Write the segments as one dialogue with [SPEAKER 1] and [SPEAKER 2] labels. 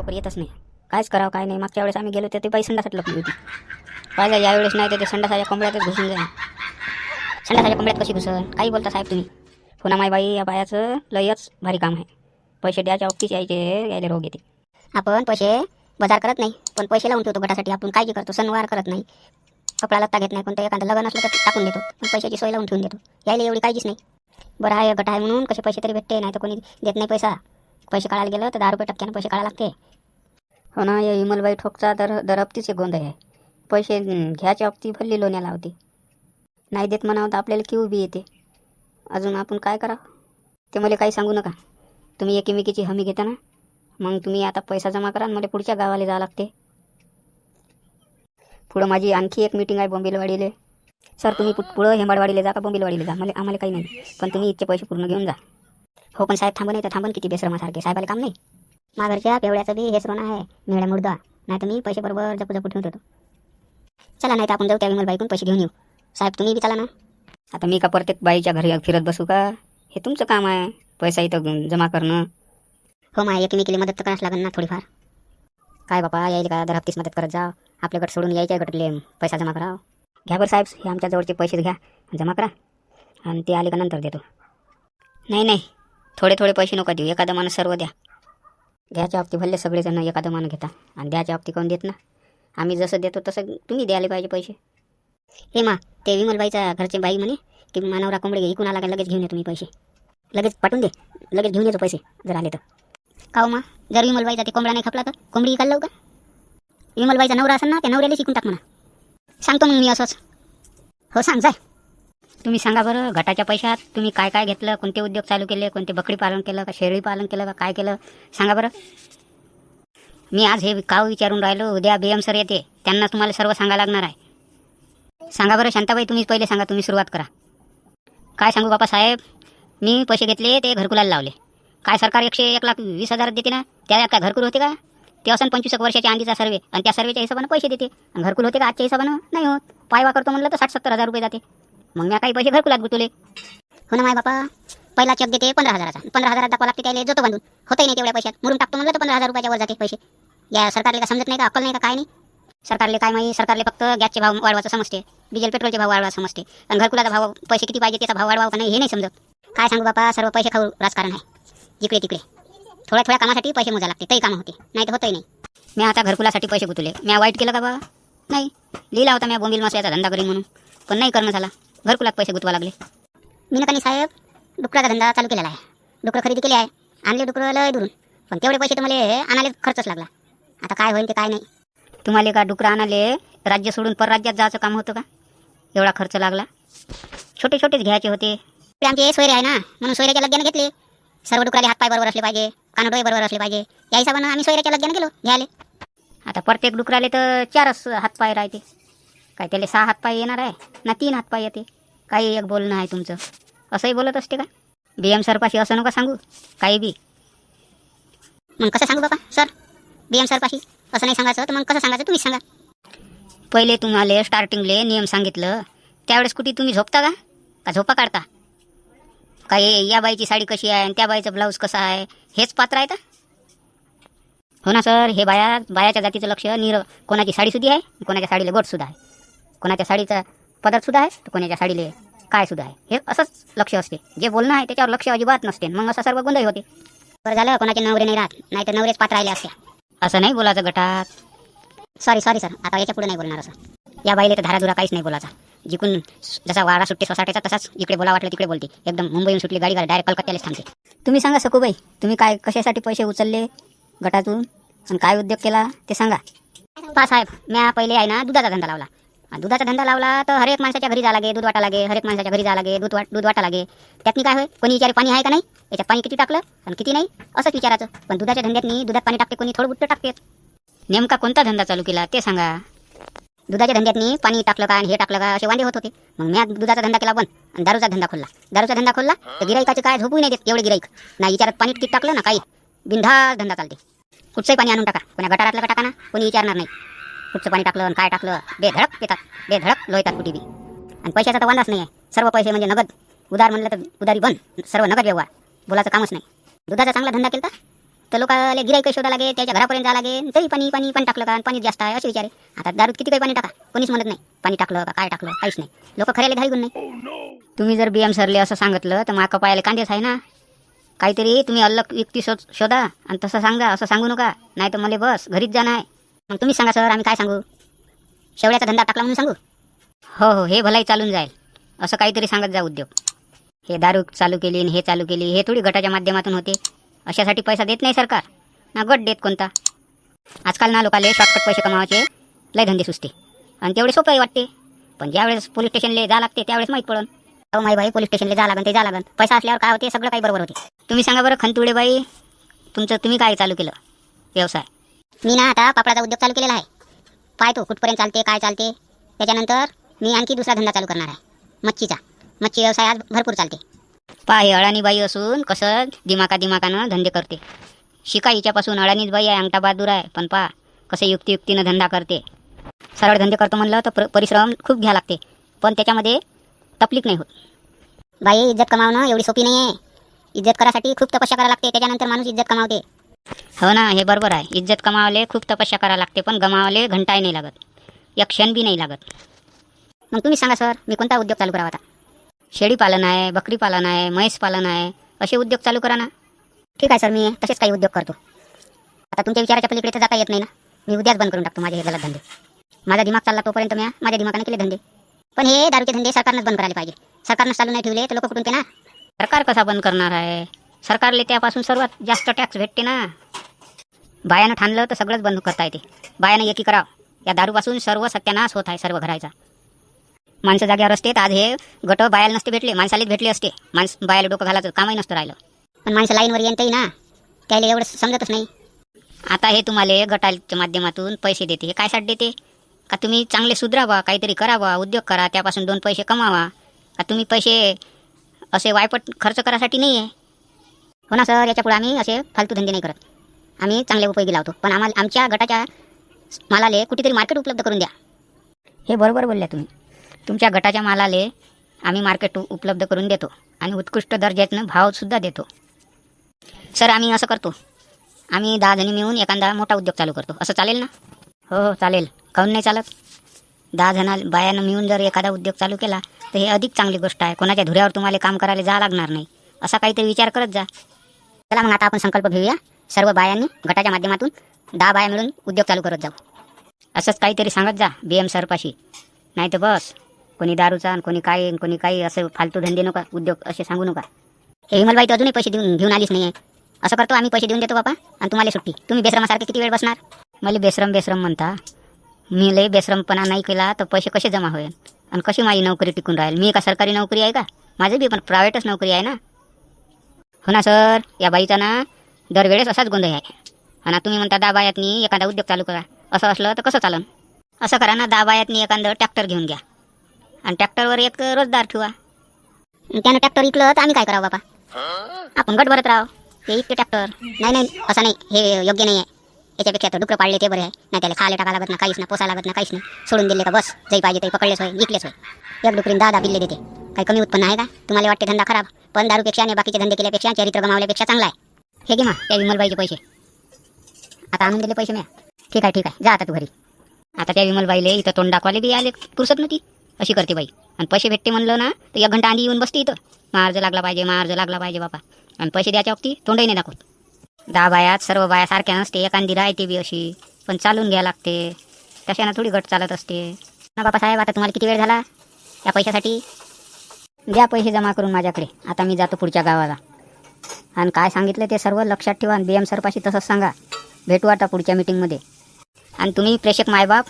[SPEAKER 1] लवकर येतच नाही. कायच करावं काय नाही. मागच्या वेळेस आम्ही गेलो तर ते बाई संडासात लपली होती. पाहिजे यावेळेस नाही तर ते संडासाच्या कोंबड्यातच घुसून जाईल. संडासाच्या कोंबड्यात कशी घुसल? काही बोलता साहेब तुम्ही. पुन्हा माय बाई या बायाचं लयच भारी काम आहे. पैसे द्यायच्या ऑफिस यायचे यायले रोग येते. आपण पैसे बाजार करत नाही पण पैसे लावून ठेवतो गटासाठी. आपण काय करतो सणवार करत नाही. कपडा लत्ता घेत नाही कोणतं एखादं लग्न असलं तर टाकून देतो. पण पैशाची सोय लावून ठेवून देतो. यायला एवढी काळजीच नाही. बरं आहे गट आहे म्हणून कसे पैसे तरी भेटते नाही तर कोणी देत नाही पैसा. पैसे काढायला गेलं तर दहा रुपये टक्क्यानं पैसे काढायला लागते. हो ना या विमलबाई ठोकचा दर दर गोंधळ आहे. पैसे घ्यायच्या अप्ती भल्ली लोण्याला होती नाही देत म्हणावं तर आपल्याला की उभी येते. अजून आपण काय करा? ते मला काही सांगू नका. तुम्ही एकीमेकीची हमी घेता ना? मग तुम्ही आता पैसा जमा करा मला पुढच्या गावाला जावं लागते. पुढं माझी आणखी एक मीटिंग आहे बोंबिलवाडीले. सर तुम्ही पु- पुढं हेंबाडवाडीला जा का बोंबिलवाडीला जा? मला आम्हाला काही नाही. पण तुम्ही इतके पैसे पूर्ण घेऊन जा. हो पण साहेब थांबा नाही तर थांबन किती बेसरमासारखे. साहेबाला काम नाही. माघरच्या पेवड्याचं बी हेच रोण आहे मेळ्या मुर्दा. नाही तर मी पैसे बरोबर जपू जपू ठेवून देतो. चला नाही तर आपण जाऊ त्या विमल बाईकून पैसे घेऊन येऊ. साहेब तुम्ही बी चला ना. आता मी का प्रत्येक बाईच्या घरी फिरत बसू का? हे तुमचं काम आहे. पैसा इथं जमा करणं. हो मा एकमेकीला मदत तर करावंच लागेल ना थोडीफार. काय बापा यायला का दर हप्तीस मदत करत जा आपल्या गट सोडून यायच्या गटले पैसा जमा करावं. घ्या बरं साहेब हे आमच्या जवळचे पैसे घ्या. जमा करा. आणि ते आले का नंतर देतो. नाही नाही. थोडे थोडे पैसे नका देऊ. एखादं माणूस सर्व द्या. घ्यायच्या बाबतीत भरले सगळेजण एखादं माणूस घेता. आणि द्यायच्या बाबतीत कोण देत ना? आम्ही जसं देतो तसं तुम्ही द्यायला पाहिजे पैसे. हे मा ते विमलबाईचा घरचे बाई म्हणे की मानवरा कोंबडे इकून आला का लगेच घेऊन येतो मी पैसे. लगेच पाठवून दे. लगेच घेऊन येतो पैसे जर आले तर. काव मा जर विमलबाईचा ते कोंबडा नाही खपला तर? कोंबडी इकायला लावू का? विमलबाईचा नवरा असेल ना त्या नवऱ्याला शिकून टाक म्हणा. सांगतो मग मी असंच. हो सांग जाय. तुम्ही सांगा बरं घटाच्या पैशात तुम्ही काय काय घेतलं कोणते उद्योग चालू केले कोणते बकरी पालन केलं का शेळी पालन केलं का काय केलं? सांगा बरं. मी आज हे काव विचारून राहिलो उद्या बी एम सर येते त्यांना तुम्हाला सर्व सांगायला लागणार आहे. सांगा बरं शांताबाई तुम्हीच पहिले सांगा तुम्ही सुरुवात करा. काय सांगू बापा साहेब? मी पैसे घेतले ते घरकुलाला लावले. काय सरकार एकशे एक लाख वीस हजार देते ना त्या काय घरकुल होते का? ते असं पंचवीस एक वर्षाच्या आधीचा सर्वे आणि त्या सर्वेच्या हिशोबानं पैसे देते. आणि घरकुल होते का? आजच्या हिशोबानं नाही होत. पायवा करतो म्हणलं तर साठ सत्तर हजार रुपये जाते. मग मी काही पैसे घरकुलात गुतवले हो ना माय बापा. पहिला चेक देते पंधरा हजाराचा. पंधरा हजारात दाखवा लागते त्याला जोतो बांधून. होतही नाही तेवढ्या पैशात. मुरून टाकतो म्हणलं तर पंधरा हजार रुपयाच्या वर जाते पैसे. या सरकारला का समजत नाही का? अक्कल नाही का? काय नाही. सरकारले काय माहिती? सरकारले फक्त गॅसचे भाव वाढवायचं समजते. डिझेल पेट्रोलचे भाव वाढवा समजते. आणि घरकुलाचा भाव पैसे किती पाहिजे त्याचा भाव वाढवावा का नाही हे नाही समजत. काय सांगू बापा? सर्व पैसे खाऊ राजकारण आहे. जिकडे तिकडे. थोड्या थोड्या कामासाठी पैसे मोजा लागते. तरी कामं होते. नाही तर होतही नाही. मी आता घरकुलासाठी पैसे गुतवले मी वाईट केलं का बाबा नाही. लिहिला होता मी बोंबील मसल्याचा धंदा करीन म्हणून. पण नाही करणं झाला. घरकुलात पैसे गुतवा लागले. मी साहेब डुकराचा धंदा चालू केलेला आहे. डुकरं खरेदी केली आहे. आणले डुकरं लय दुरून. पण तेवढे पैसे तर मला आणायला खर्चच लागला. आता काय होईल ते काय नाही. तुम्हाला का डुकरं आणाले राज्य सोडून परराज्यात जायचं काम होतं का? एवढा खर्च लागला. छोटे छोटेच घ्यायचे होते. ते आमचे सोयरे आहे ना म्हणून सोयऱ्याच्या लग्नाने घेतले. सर्व डुकराले हातपाय बरोबर असले पाहिजे कानडोळे बरोबर असले पाहिजे. या हिशोबानं आम्ही सोयऱ्याच्या लग्नाने गेलो घ्यायला. आता प्रत्येक डुकराले तर चारच हातपाय राहते. काय त्याला सहा हातपाय येणार आहे? ना तीन हातपाय येते. काही एक बोलणं आहे तुमचं. असंही बोलत असते का? बी एम सरपाशी असं नका सांगू. काही बी. मग कसं सांगू बाबा? सर बी एम सरपाशी असं नाही सांगायचं. तर मग कसं सांगायचं? तुम्हीच सांगा. पहिले तुम्हाला स्टार्टिंगले नियम सांगितलं. त्यावेळेस कुठे तुम्ही झोपता का? का झोपा काढता? काय या बाईची साडी कशी आहे आणि त्या बाईचं ब्लाऊज कसा आहे? हेच पात्र आहे का? हो ना सर हे बाया बायाच्या जातीचं लक्ष निर कोणाची साडीसुद्धा आहे कोणाच्या साडीला गोट सुद्धा आहे. कोणाच्या साडीचा पदार्थ सुद्धा आहे तर कोणाच्या साडीले काय सुद्धा आहे. हे असंच लक्ष असते. जे बोलणं आहे त्याच्यावर लक्ष अजिबात नसते. मग असं सर्व गोंधळ होते. बरं झालं कोणाचे नवरे नाही राहत नाही तर नवरेच पात्र राहिले असते. असं नाही बोलायचं गटात. सॉरी सॉरी सर आता याच्यापुढे नाही बोलणार असं. या बाईले तर धाराधुरा काहीच नाही बोलायचा. जिकून जसा वाडा सुट्टी सोसायटीचा तसाच इकडे बोला वाटलं तिकडे बोलते. एकदम मुंबईहून सुटली गाडी डायरेक्ट कलकत्त्यालाच थांबते. तुम्ही सांगा सकूबाई तुम्ही काय कशासाठी पैसे उचलले गटातून? आणि काय उद्योग केला ते सांगा. पा साहेब म्या पहिले आहे ना दुधाचा धंदा लावला. दुधाचा धंदा लावला तर हरेक माणसाच्या घरी जा लागे दूध वाटा लागे हरेक माणसाच्या घरी जा लागे दूध वाट दूध वाटा लागे. त्यातनी काय होय? कोणी विचारे पाणी आहे का नाही? याच्यात पाणी किती टाकलं आणि किती नाही? असंच विचारायचं. पण दुधाच्या धंद्यातनी दुधात पाणी टाकते कोणी थोडं बुट्ट टाकते. नेमका कोणता धंदा चालू केला ते सांगा. दुधाच्या धंद्यातनी पाणी टाकलं का आणि हे टाकलं का असे वांदे होत होते. मग मी दुधाचा धंदा केला बंद आणि दारूचा धंदा खोलला. दारूचा धंदा खोलला तर गिराईकाचे काय झोपू नाही देत एवढे गिराईक नाही विचारात पाणी किती टाकलं ना काही. बिंधा धंदा चालते. कुठचंही पाणी आणून टाका. कोणा गटारातलं टाका ना कोणी विचारणार नाही. कुठचं पाणी टाकलं आणि काय टाकलं? बेधडक पितात. बेधडक लोयतात कुठे बी. आणि पैशाचा तर वांदाच नाही आहे सर्व पैसे म्हणजे नगद. उदार म्हणलं तर उदारी बंद. सर्व नगद व्यवहार. बोलायचं कामच नाही. दुधाचा चांगला धंदा केला तर लोकांना गिराईक शोधा लागे त्याच्या घरापर्यंत जा लागे तरी पाणी पाणी पाणी टाकलं का? आणि पाणी जास्त आहे असे विचारे. आता दारूत किती काही पाणी टाका? कोणीच म्हणत नाही. पाणी टाकलं का काय टाकलं? काहीच नाही. लोक खऱ्याला घाई गुण नाही. तुम्ही जर बी एम सरले असं सांगितलं तर माका पायाला कांदेच आहे ना? काहीतरी तुम्ही अलग युक्ती शोध शोधा आणि तसं सांगा असं सांगू नका. नाही तर मला बस घरीच जाणं आहे. मग तुम्ही सांगा सर आम्ही काय सांगू? शेवड्याचा धंदा टाकला म्हणून सांगू? हो हो हे भलाही चालून जाईल. असं काहीतरी सांगत जा उद्योग. हे दारू चालू केली आणि हे चालू केली हे थोडी गटाच्या माध्यमातून होते. अशासाठी पैसा देत नाही सरकार. ना गट देत कोणता? आजकाल ना लोकाले शॉर्टकट पैसे कमावायचे लय धंदे सुचते. आणि तेवढे सोपंही वाटते. पण ज्यावेळेस पोलीस स्टेशनला जा लागते त्यावेळेस माहीत पडन. अहो माई बाई पोलीस स्टेशनला जा लागन ते जा लागन. पैसा असल्यावर काय होते? सगळं काही बरोबर होते. तुम्ही सांगा बरं खंतुडे बाई तुमचं तुम्ही काय चालू केलं? व्यवसाय. मी ना आता पापडाचा उद्योग चालू केलेला आहे. पाहतो कुठपर्यंत चालते काय चालते? त्याच्यानंतर मी आणखी दुसरा धंदा चालू करणार आहे. मच्छीचा. मच्छी व्यवसाय आज भरपूर चालते. पाय हे अळानी बाई असून कसं दिमाका दिमाकानं धंदे करते. शिका हिच्यापासून अळानीच बाई आहे अंगठा बहादूर आहे पण पा कसं युक्तियुक्तीनं धंदा करते. सरळ धंदे करतो म्हणलं तर परिश्रम खूप घ्या लागते. पण त्याच्यामध्ये तकलीफ नाही होत. बाई इज्जत कमावणं एवढी सोपी नाही आहे इज्जत करासाठी खूप तपस्या करावं लागते. त्याच्यानंतर माणूस इज्जत कमावते. हो ना हे बरोबर आहे. इज्जत कमावले खूप तपस्या करावं लागते पण गमावले घंटाही नाही लागत. एक क्षण बी नाही लागत. मग तुम्ही सांगा सर मी कोणता उद्योग चालू करावा आता? शेळी पालन आहे बकरी पालन आहे म्हैस पालन आहे असे उद्योग चालू करा ना. ठीक आहे सर मी तसेच काही उद्योग करतो. आता तुमच्या विचाराच्या पलीकडे तर जाता येत नाही ना. मी उद्याच बंद करून टाकतो माझे हे गलत धंदे. माझा दिमाग चालला तोपर्यंत मी माझ्या दिमागाने केले धंदे. पण हे दारूचे धंदे सरकारनंच बंद करायला पाहिजे. सरकारनं चालू नाही ठेवले तर लोक कुठून ते ना सरकार कसा बंद करणार आहे? सरकारले त्यापासून सर्वात जास्त टॅक्स भेटते ना. बायानं ठाणलं तर सगळंच बंद करता येते. बायानं एकी करावं. या दारूपासून सर्व सत्यानाश होत आहे सर्व घरायचा माणसं जाग्यावर असते तर आज हे गट बायाला नसते भेटले माणसालेच भेटले असते. माणस बायाला डोकं घालायचं कामही नसतं राहिलं. पण माणसं लाईनवर येणतही ना. त्याला एवढं समजतच नाही. आता हे तुम्हाला गटाच्या माध्यमातून पैसे देते. हे काय साठी देते? का तुम्ही चांगले सुधरावा काहीतरी करावा उद्योग करा त्यापासून दोन पैसे कमावा. का तुम्ही पैसे असे वायपट खर्च करासाठी नाही आहे हो ना सर याच्यापुढे आम्ही असे फालतू धंदे नाही करत. आम्ही चांगले उपयोगी लावतो. पण आम्हाला आमच्या गटाच्या मालाले कुठेतरी मार्केट उपलब्ध करून द्या. हे बरोबर बोलल्या तुम्ही. तुमच्या गटाच्या मालाले आम्ही मार्केट उपलब्ध करून देतो आणि उत्कृष्ट दर्जातनं भावसुद्धा देतो. सर आम्ही असं करतो. आम्ही दहा जणी मिळून एखादा मोठा उद्योग चालू करतो. असं चालेल ना? हो हो चालेल. काहून नाही चालत? दहा जणा बायानं मिळून जर एखादा उद्योग चालू केला तर हे अधिक चांगली गोष्ट आहे. कोणाच्या धुऱ्यावर तुम्हाला काम करायला जा लागणार नाही. असा काहीतरी विचार करत जा. चला मग आता आपण संकल्प घेऊया. सर्व बायांनी गटाच्या माध्यमातून दहा बाया मिळून उद्योग चालू करत जाऊ. असंच काहीतरी सांगत जा बी एम सरपाशी. नाही तर बस कोणी दारूचा आणि कोणी काय कोणी काही असं फालतू धंदे नका उद्योग असे सांगू नका. हे विमलबाई तू अजूनही पैसे देऊन घेऊन आलीच नाही आहे असं करतो आम्ही पैसे देऊन देतो बापा आणि तुम्हाला सुट्टी. तुम्ही बेसरमासारखे किती वेळ बसणार? मला बेश्रम बेश्रम म्हणता. मी लय बेश्रमपणा नाही केला तर पैसे कसे जमा होईल? आणि कशी माझी नोकरी टिकून राहील? मी का सरकारी नोकरी आहे का? माझी बी पण प्रायव्हेटच नोकरी आहे ना? हो ना सर? या बाईचा ना दरवेळेस असाच गोंधळ आहे. हो आणि तुम्ही म्हणता दहा बायातनी एखादा उद्योग चालू करा. असं असलं तर कसं चालन? असं करा ना दहा बायातनी एखादं ट्रॅक्टर घेऊन घ्या. आणि ट्रॅक्टरवर एक रोजदार ठेवा. त्यानं ट्रॅक्टर इकलं तर आम्ही काय करावं बाबा आपण गट भरत राव ते इतके ट्रॅक्टर. नाही नाही असं नाही. हे योग्य नाही आहे याच्यापेक्षा तर डुकरं पाळले ते बरे आहे. नाही त्याला खायला टाका लागत ना काहीच ना पोसा लागत ना काहीच नाही सोडून दिले का बस. जाई पाहिजे तरी पकडलेच होय विकलेच होय. एक डुकरीन दहा दहा पिल्ले देते. काही कमी उत्पन्न आहे का? तुम्हाला वाटते धंदा खराब पण दारूपेक्षा आणि बाकीचे धंदे केल्यापेक्षा चरित्र गमावल्यापेक्षा चांगला आहे. हे घे मा त्या विमलबाईचे पैसे. आता आणून दिले पैसे म्या. ठीक आहे ठीक आहे. जा आता तू घरी. आता त्या विमलबाईले इथं तोंड दाखवाले बी आले पुरसत नव्हती. अशी करते बाई. आणि पैसे भेटते म्हणलं ना तर एक घंटा आधी येऊन बसते इथं. मार्ज लागला पाहिजे मार्ज लागला पाहिजे बापा. आणि पैसे द्यायच्या वक्ती तोंडही नाही दाखवत. दहा बायात सर्व बाया सारख्या नसते एखादी राहते बी अशी. पण चालून घ्या लागते. तशानं थोडी गट चालत असते. ना बापा साहेब आता तुम्हाला किती वेळ झाला? या पैशासाठी? द्या पैसे जमा करून माझ्याकडे. आता मी जातो पुढच्या गावाला. आणि काय सांगितलं ते सर्व लक्षात ठेवा आणि बी एम सरपाशी तसंच सांगा. भेटू आता पुढच्या मीटिंगमध्ये आणि तुम्ही प्रेक्षक मायबाप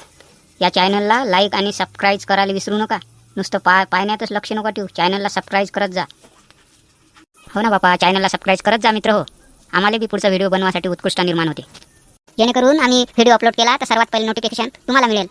[SPEAKER 1] या चॅनलला लाईक आणि सबस्क्राईब करायला विसरू नका. नुसतं पा पाहण्यातच लक्ष नका ठेवू. चॅनलला सबस्क्राईब करत जा. हो ना बापा चॅनलला सबस्क्राईब करत जा मित्र हो. आम्हाला बी पुढचा व्हिडिओ बनवासाठी उत्कृष्ट निर्माण होते. जेणेकरून आम्ही व्हिडिओ अपलोड केला तर सर्वात पहिले नोटिफिकेशन तुम्हाला मिळेल.